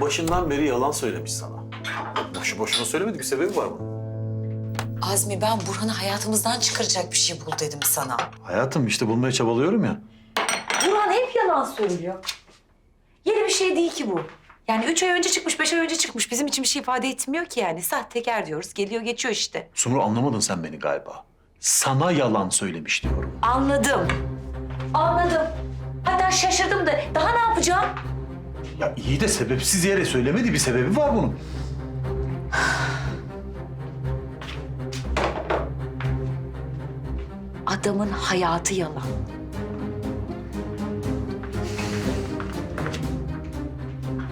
Başından beri yalan söylemiş sana. Boşu boşuna söylemedi bir sebebi var bunun. Azmi ben Burhan'ı hayatımızdan çıkaracak bir şey bul dedim sana. Hayatım işte bulmaya çabalıyorum ya. Burhan hep yalan söylüyor. Yeni bir şey değil ki bu. Yani üç ay önce çıkmış, beş ay önce çıkmış. Bizim için bir şey ifade etmiyor ki yani. Sahtekar diyoruz. Geliyor geçiyor işte. Sumru anlamadın sen beni galiba. Sana yalan söylemiş diyorum. Anladım. Anladım. Hatta şaşırdım da daha ne yapacağım? Ya iyi de sebepsiz yere söylemedi bir sebebi var bunun. Adamın hayatı yalan.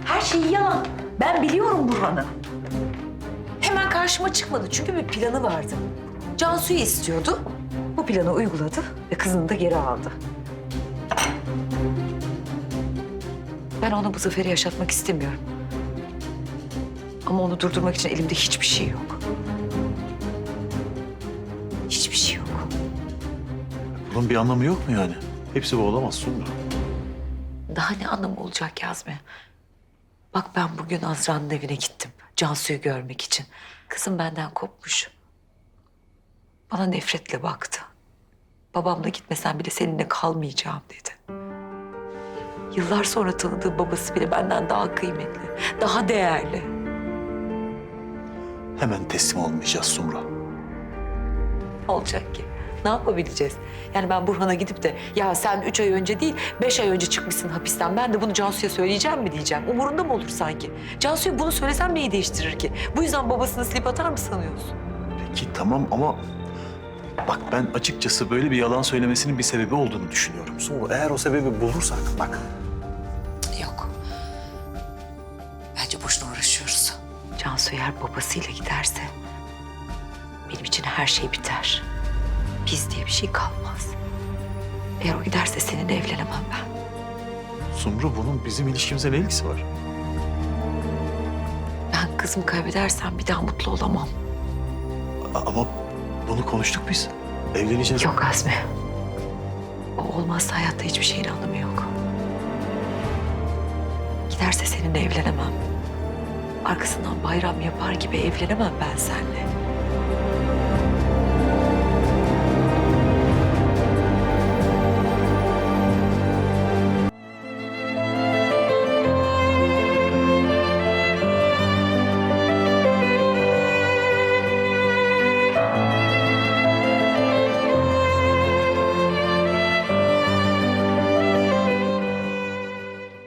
Her şeyi yalan. Ben biliyorum Burhan'ı. Hemen karşıma çıkmadı çünkü bir planı vardı. Cansu'yu istiyordu. Bu planı uyguladı ve kızını da geri aldı. Ben ona bu zaferi yaşatmak istemiyorum. Ama onu durdurmak için elimde hiçbir şey yok. Hiçbir şey yok. Bunun bir anlamı yok mu yani? Hepsi bu olamaz Sumru. Daha ne anlamı olacak Yazmi? Bak ben bugün Azra'nın evine gittim. Cansu'yu görmek için. Kızım benden kopmuş. Bana nefretle baktı. Babamla gitmesen bile seninle kalmayacağım dedi. Yıllar sonra tanıdığı babası bile benden daha kıymetli, daha değerli. Hemen teslim olmayacağız Sumru. Olacak ki? Ne yapabileceğiz? Yani ben Burhan'a gidip de ya sen üç ay önce değil beş ay önce çıkmışsın hapisten. Ben de bunu Cansu'ya söyleyeceğim mi diyeceğim. Umurunda mı olur sanki? Cansu'ya bunu söylesem neyi değiştirir ki? Bu yüzden babasını silip atar mı sanıyorsun? Peki tamam ama... Bak ben açıkçası böyle bir yalan söylemesinin bir sebebi olduğunu düşünüyorum. Sumru eğer o sebebi bulursak bak... Uğraşıyoruz. Cansu eğer babasıyla giderse benim için her şey biter. Biz diye bir şey kalmaz. Eğer o giderse seninle evlenemem ben. Sumru bunun bizim ilişkimize ne ilgisi var? Ben kızımı kaybedersem bir daha mutlu olamam. A- Ama bunu konuştuk biz. Evleneceğiz. Yok Azmi. O olmazsa hayatta hiçbir şeyin anlamı yok. Giderse seninle evlenemem. Arkasından bayram yapar gibi evlenemem ben seninle.